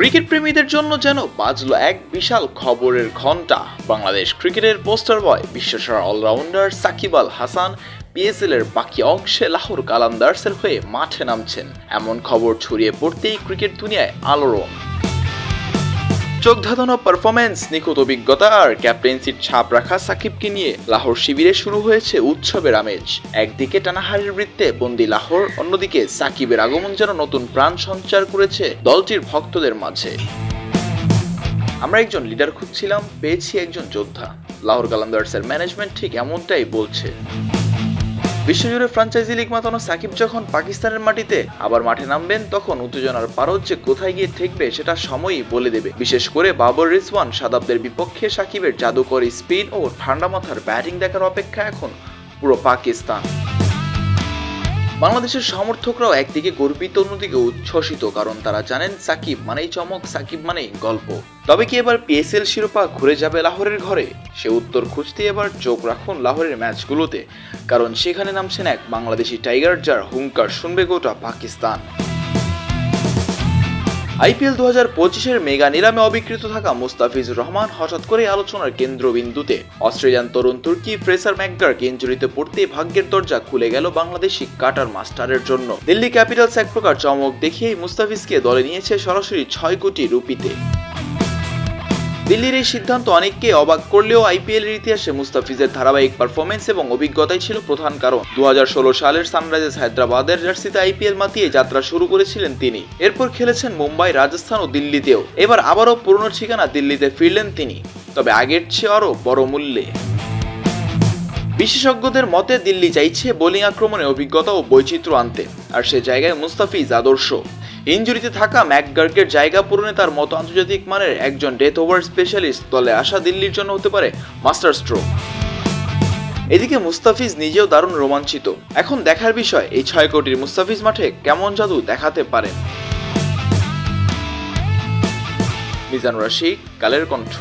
Cricket প্রেমীদের জন্য যেন বাজল এক বিশাল খবরের ঘণ্টা বাংলাদেশ ক্রিকেটের পোস্টার বয়, বিশ্বসেরা অলরাউন্ডার সাকিব আল হাসান পিএসএল এর বাকি অংশে লাহোর কালান্দার্সের হয়ে মাঠে নামছেন। এমন খবর ছড়িয়ে পড়তেই ক্রিকেট দুনিয়ায় আলোড়ন। চোখ ধাঁধানো পারফরমেন্স নিখুঁত অভিজ্ঞতা আর ক্যাপ্টেন্সির ছাপ রাখা সাকিবকে নিয়ে লাহোর শিবিরে শুরু হয়েছে উৎসবের আমেজ। একদিকে টানাহারের বৃত্তে বন্দি লাহোর, অন্যদিকে সাকিবের আগমন যেন নতুন প্রাণ সঞ্চার করেছে দলটির ভক্তদের মাঝে। আমরা একজন লিডার খুঁজছিলাম, পেয়েছি একজন যোদ্ধা। লাহোর কালান্দার্সের ম্যানেজমেন্ট ঠিক এমনটাই বলছে। বিশ্বজুড়ে ফ্রাঞ্চাইজি লিগ মাতানো সাকিব যখন পাকিস্তানের মাটিতে আবার মাঠে নামবেন, তখন উত্তেজনার পারদ যে কোথায় গিয়ে ঠেকবে সেটা সময়ই বলে দেবে। বিশেষ করে বাবর রিসওয়ান সাদাবদের বিপক্ষে সাকিবের জাদুকর স্পিন ও ঠান্ডা মাথার ব্যাটিং দেখার অপেক্ষা এখন পুরো পাকিস্তান। বাংলাদেশের সমর্থকরাও একদিকে গর্বিত, অন্যদিকে উচ্ছ্বসিত, কারণ তারা জানেন সাকিব মানেই চমক, সাকিব মানেই গল্প। তবে কি এবার পিএসএল শিরোপা ঘুরে যাবে লাহোরের ঘরে? সে উত্তর খুঁজতে এবার চোখ রাখুন লাহোরের ম্যাচগুলোতে, কারণ সেখানে নামছেন এক বাংলাদেশি টাইগার যার হুঙ্কার, শুনবে গোটা পাকিস্তান আইপিএল দু হাজার পঁচিশের মেগা নিলামে অবিকৃত থাকা মুস্তাফিজ রহমান হঠাৎ করে আলোচনার কেন্দ্রবিন্দুতে। অস্ট্রেলিয়ান তরুণ তুর্কি ফ্রেসার ম্যাকগার্ক ইঞ্জুরিতে পড়তে ভাগ্যের দরজা খুলে গেল বাংলাদেশি কাটার মাস্টারের জন্য। দিল্লি ক্যাপিটালস এক প্রকার চমক দেখিয়েই মুস্তাফিজকে দলে নিয়েছে সরাসরি ছয় কোটি রুপিতে। দিল্লির এই সিদ্ধান্ত অনেককে অবাক করলেও আইপিএল এর ইতিহাসে মুস্তাফিজের ধারাবাহিক পারফরমেন্স এবং অভিজ্ঞতাই ছিল প্রধান কারণ। দুহাজার ষোলো সালের সানরাইজার্স হায়দ্রাবাদের জার্সিতে আইপিএল মাতিয়ে যাত্রা শুরু করেছিলেন তিনি। এরপর খেলেছেন মুম্বাই, রাজস্থান ও দিল্লিতেও। এবার আবারও পুরনো ঠিকানা দিল্লিতে ফিরলেন তিনি। তবে আগের চেয়ে আরও বড় মূল্যে। বিশেষজ্ঞদের মতে, দিল্লি চাইছে বোলিং আক্রমণে অভিজ্ঞতা ও বৈচিত্র্য আনতে। আর সে জায়গায় মুস্তাফিজ আদর্শ। ইঞ্জুরিতে থাকা ম্যাকগার্কের জায়গা পূরণে তার মতো আন্তর্জাতিক মানের একজন ডেথ ওভার স্পেশালিস্ট দলে আসা দিল্লির জন্য হতে পারে মাস্টার স্ট্রোক এদিকে মুস্তাফিজ নিজেও দারুণ রোমাঞ্চিত। এখন দেখার বিষয়, এই ছয় কোটির মুস্তাফিজ মাঠে কেমন জাদু দেখাতে পারেন? মিজানুর রশিক কালের কণ্ঠ।